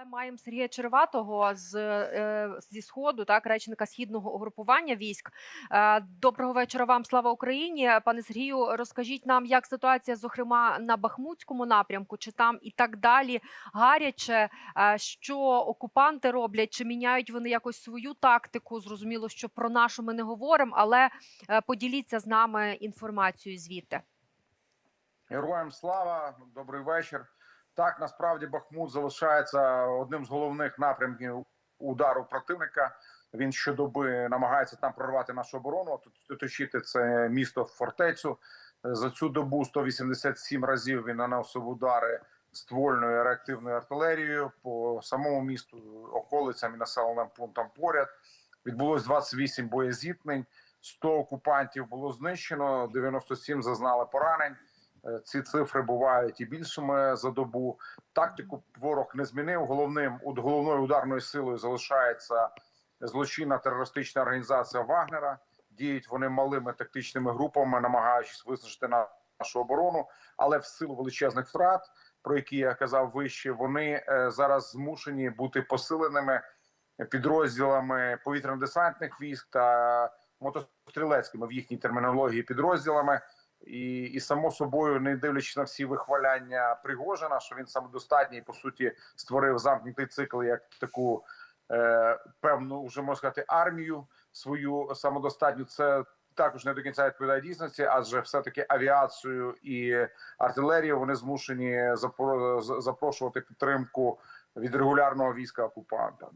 Але маємо Сергія Череватого з е, зі сходу, так речника східного угрупування військ. Е, доброго вечора вам, слава Україні. Пане Сергію, розкажіть нам, як ситуація, зокрема на Бахмутському напрямку, чи там і так далі гаряче. Е, що окупанти роблять, чи міняють вони якось свою тактику? Зрозуміло, що про нашу ми не говоримо, але поділіться з нами інформацією звідти. Героям слава, добрий вечір. Так, насправді Бахмут залишається одним з головних напрямків удару противника. Він щодоби намагається там прорвати нашу оборону, оточити це місто в фортецю. За цю добу 187 разів він наносив удари ствольною реактивною артилерією по самому місту, околицям і населеним пунктам поряд. Відбулось 28 боєзіткнень, 100 окупантів було знищено, 97 зазнали поранень. Е, Ці цифри бувають і більшими за добу. Тактику ворог не змінив. Головним головною ударною силою залишається злочинна терористична організація Вагнера. Діють вони малими тактичними групами, намагаючись визначити нашу оборону, але в силу величезних втрат, про які я казав вище, вони е, зараз змушені бути посиленими підрозділами повітряно-десантних військ та мотострілецькими в їхній термінології підрозділами. І, і само собою, не дивлячись на всі вихваляння Пригожина, що він самодостатній по суті створив замкнутий цикл як таку е, певну, вже можна сказати, армію свою самодостатню. Це також не до кінця відповідає дійсності, адже все таки авіацію і артилерію вони змушені запро- запрошувати підтримку від регулярного війська окупанта.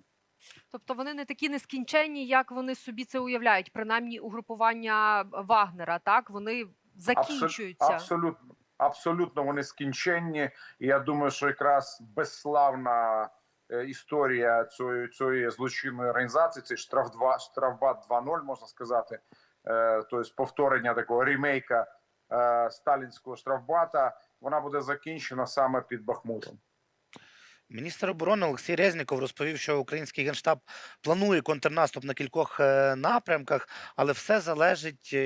Тобто вони не такі нескінченні, як вони собі це уявляють, принаймні угрупування Вагнера. Так вони закінчуються. Абсолютно, абсолютно вони скінченні. І я думаю, що якраз безславна е, історія цієї, цієї злочинної організації, цей штраф 2, штрафбат 2.0, можна сказати, е, тобто повторення такого ремейка е, сталінського штрафбата, вона буде закінчена саме під Бахмутом. Міністр оборони Олексій Резніков розповів, що український генштаб планує контрнаступ на кількох е, напрямках, але все залежить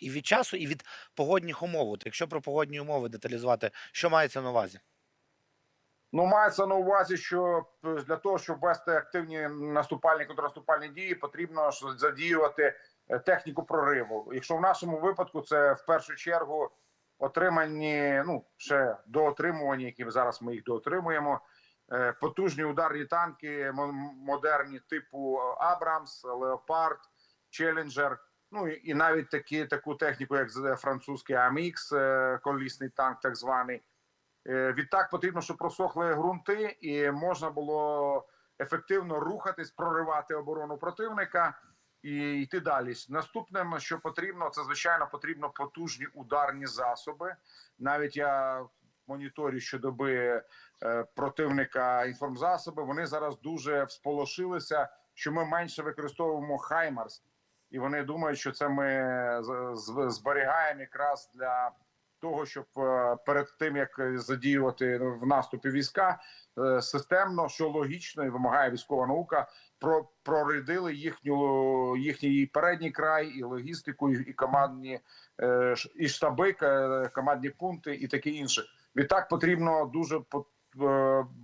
і від часу, і від погодних умов. От якщо про погодні умови деталізувати, що мається на увазі? Ну, мається на увазі, що е, для того, щоб вести активні наступальні контрнаступальні дії, потрібно задіювати е, техніку прориву. Якщо в нашому випадку це в першу чергу отримані, ну ще доотримувані, які зараз ми їх доотримуємо. е, Потужні ударні танки, модерні типу Абрамс, Леопард, Челленджер. Ну і навіть такі таку техніку, як з- французький АМХ, е, колісний танк, так званий. Е, Відтак потрібно, щоб просохли ґрунти, і можна було ефективно рухатись, проривати оборону противника і йти далі. Наступним, що потрібно, це звичайно потрібно потужні ударні засоби. Навіть я моніторю щодоби е, противника інформзасоби. Вони зараз дуже всполошилися, що ми менше використовуємо Хаймарс, і вони думають, що це ми зберігаємо якраз для того, щоб е, перед тим як задіювати в наступі війська е, системно, що логічно і вимагає військова наука, про прорядили їхню їхній передній край, і логістику, і, командні е, і штаби, командні пункти, і таке інше. Відтак потрібно дуже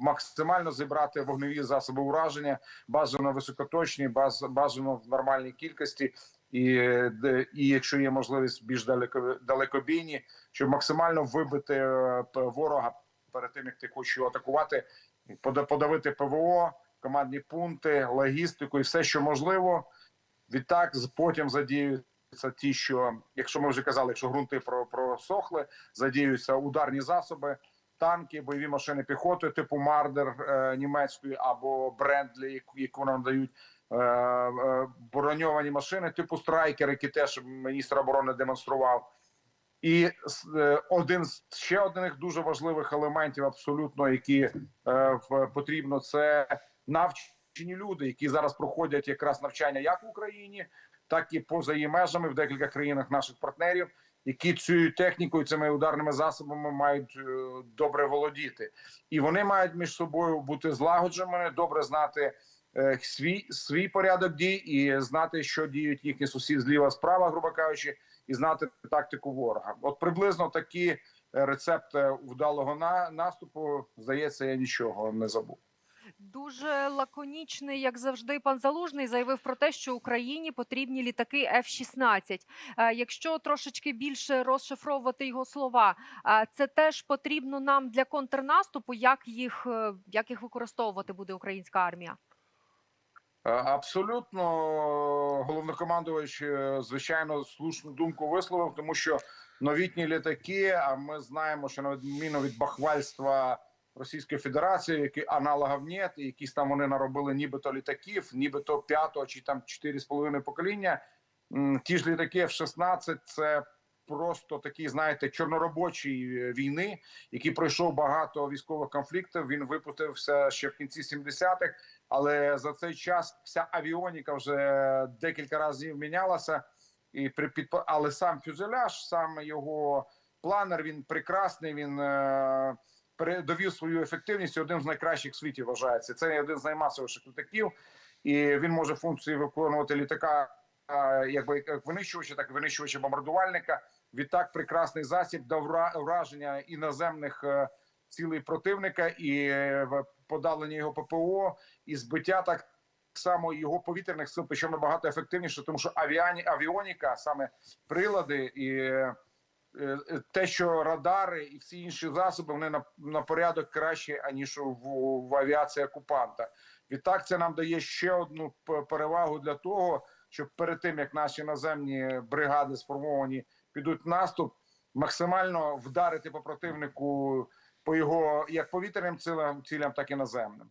максимально зібрати вогневі засоби ураження, бажано високоточні, бажано в нормальній кількості. І, е, і якщо є можливість більш далеко далекобійні, щоб максимально вибити е, ворога перед тим, як ти хочеш його атакувати, подавити ПВО, командні пункти, логістику і все, що можливо. Відтак потім задіються ті, що якщо ми вже казали, якщо ґрунти просохли, задіються ударні засоби, танки, бойові машини піхоти, типу Мардер е, німецької або Брендлі, яку, нам дають. е, е, Броньовані машини, типу Страйкер, які теж міністр оборони демонстрував. І е, один з ще одних дуже важливих елементів, абсолютно які е, потрібно, це навчені люди, які зараз проходять якраз навчання як в Україні, так і поза її межами в декілька країнах наших партнерів, які цією технікою, цими ударними засобами мають е, добре володіти, і вони мають між собою бути злагодженими, добре знати е, свій свій порядок дій і знати, що діють їхні сусід зліва справа, грубо кажучи, і знати тактику ворога. От приблизно такі рецепти вдалого на наступу. Здається, я нічого не забув. Дуже лаконічний, як завжди, пан Залужний заявив про те, що Україні потрібні літаки F-16. Е, Якщо трошечки більше розшифровувати його слова, е, це теж потрібно нам для контрнаступу. Як їх е, як їх використовувати буде українська армія? Абсолютно головнокомандувач, звичайно, слушну думку висловив, тому що новітні літаки. А ми знаємо, що на відміну від бахвальства Російської Федерації, які аналогів нет, і якісь там вони наробили нібито літаків, нібито п'ятого чи там чотири з половиною покоління. Ті ж літаки F-16 – це просто такий, знаєте, чорноробочий е, війни, який пройшов багато військових конфліктів. Він випустився ще в кінці 70-х, але за цей час вся авіоніка вже декілька разів мінялася. І при під але сам фюзеляж, сам його планер, він прекрасний. Він е, довів свою ефективність. Один з найкращих в світі вважається. Це один з наймасовіших літаків, і він може функції виконувати літака. Якби як винищувача, так і винищувача бомбардувальника. Відтак прекрасний засіб до вра- враження іноземних е, цілей противника і е, подавлення його ППО і збиття так само його повітряних сил, причому набагато ефективніше, тому що авіані авіоніка, саме прилади і е, те, що радари і всі інші засоби вони на, на порядок краще аніж в, в авіації окупанта. Відтак це нам дає ще одну перевагу для того, щоб перед тим як наші наземні бригади сформовані підуть в наступ, максимально вдарити по противнику по його як повітряним цілям, цілям, так і наземним.